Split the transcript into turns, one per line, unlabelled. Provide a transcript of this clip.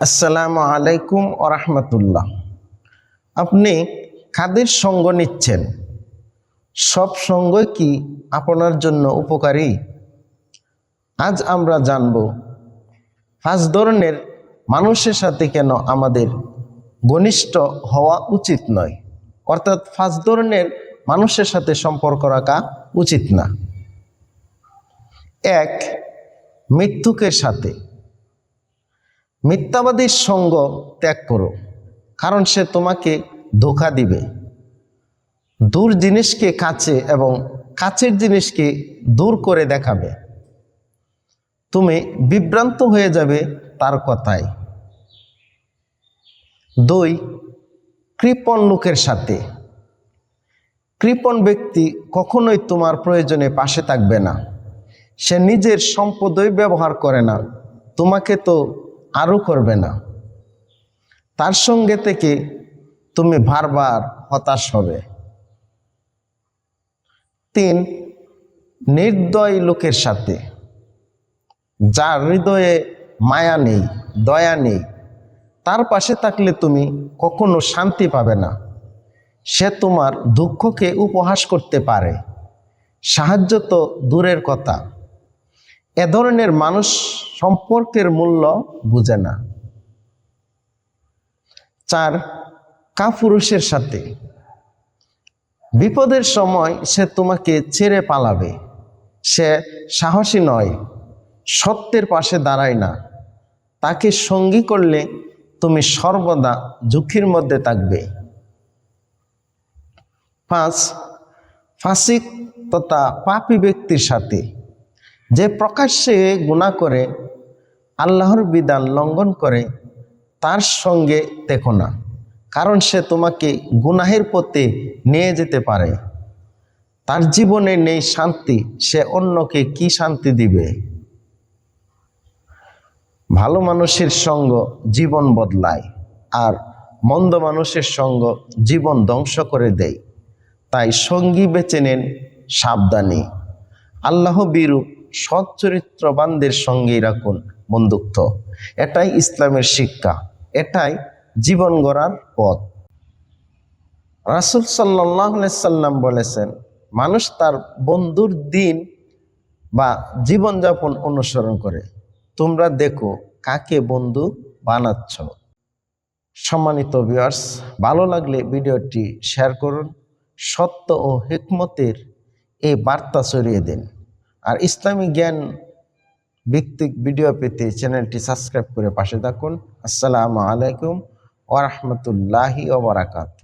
আসসালামু আলাইকুম ওরহমতুল্লাহ। আপনি কাদের সঙ্গ নিচ্ছেন। সব সঙ্গ কি আপনার জন্য উপকারী? আজ আমরা জানব, পাঁচ ধরনের মানুষের সাথে কেন আমাদের ঘনিষ্ঠ হওয়া উচিত নয়? অর্থাৎ পাঁচ ধরনের মানুষের সাথে সম্পর্ক রাখা উচিত না। এক, মৃত্যুকের সাথে। মিথ্যাবাদীর সঙ্গ ত্যাগ করো, কারণ সে তোমাকে ধোকা দিবে। দূর জিনিসকে কাছে এবং কাছের জিনিসকে দূর করে দেখাবে। তুমি বিভ্রান্ত হয়ে যাবে তার কথায়। দুই, কৃপণ লোকের সাথে। কৃপণ ব্যক্তি কখনোই তোমার প্রয়োজনে পাশে থাকবে না। সে নিজের সম্পদই ব্যবহার করে না। তোমাকে তো আরও করবে না। তার সঙ্গে থেকে তুমি বারবার হতাশ হবে। তিন, নির্দয় লোকের সাথে। যার হৃদয়ে মায়া নেই, দয়া নেই, তার পাশে থাকলে তুমি কখনো শান্তি পাবে না। সে তোমার দুঃখকে উপহাস করতে পারে। সাহায্য তো দূরের কথা। এ ধরনের মানুষ সম্পর্কের মূল্য বুঝে না। চার, কাপুরুষের সাথে। বিপদের সময় সে তোমাকে ছেড়ে পালাবে। সে সাহসী নয়, সত্যের পাশে দাঁড়ায় না। তাকে সঙ্গী করলে তুমি সর্বদা ঝুঁকির মধ্যে থাকবে। পাঁচ, ফাসিক তথা পাপী ব্যক্তির সাথে। যে প্রকাশ্যে গুণা করে, আল্লাহর বিধান লঙ্ঘন করে, তার সঙ্গে দেখো না, কারণ সে তোমাকে গুনাহের পথে নিয়ে যেতে পারে। তার জীবনে নেই শান্তি, সে অন্যকে কি শান্তি দিবে? ভালো মানুষের সঙ্গ জীবন বদলায়, আর মন্দ মানুষের সঙ্গ জীবন ধ্বংস করে দেয়। তাই সঙ্গী বেছে নেন সাবধানী। আল্লাহ বিরূপ সৎ চরিত্রবানদের সঙ্গেই রাখুন বন্ধুত্ব। এটাই ইসলামের শিক্ষা, এটাই জীবন গড়ার পথ। রাসুল সাল্লাহ সাল্লাম বলেছেন, মানুষ তার বন্ধুর দিন বা জীবনযাপন অনুসরণ করে। তোমরা দেখো কাকে বন্ধু বানাচ্ছ। সম্মানিত ভিউয়ার্স ভালো লাগলে ভিডিওটি শেয়ার করুন, সত্য ও হিকমতের এই বার্তা ছড়িয়ে দিন। আর ইসলামী জ্ঞান ভিত্তিক ভিডিও পেতে চ্যানেলটি সাবস্ক্রাইব করে পাশে থাকুন। আসসালামু আলাইকুম ওরহমতুল্লাহি ওবরাকাতু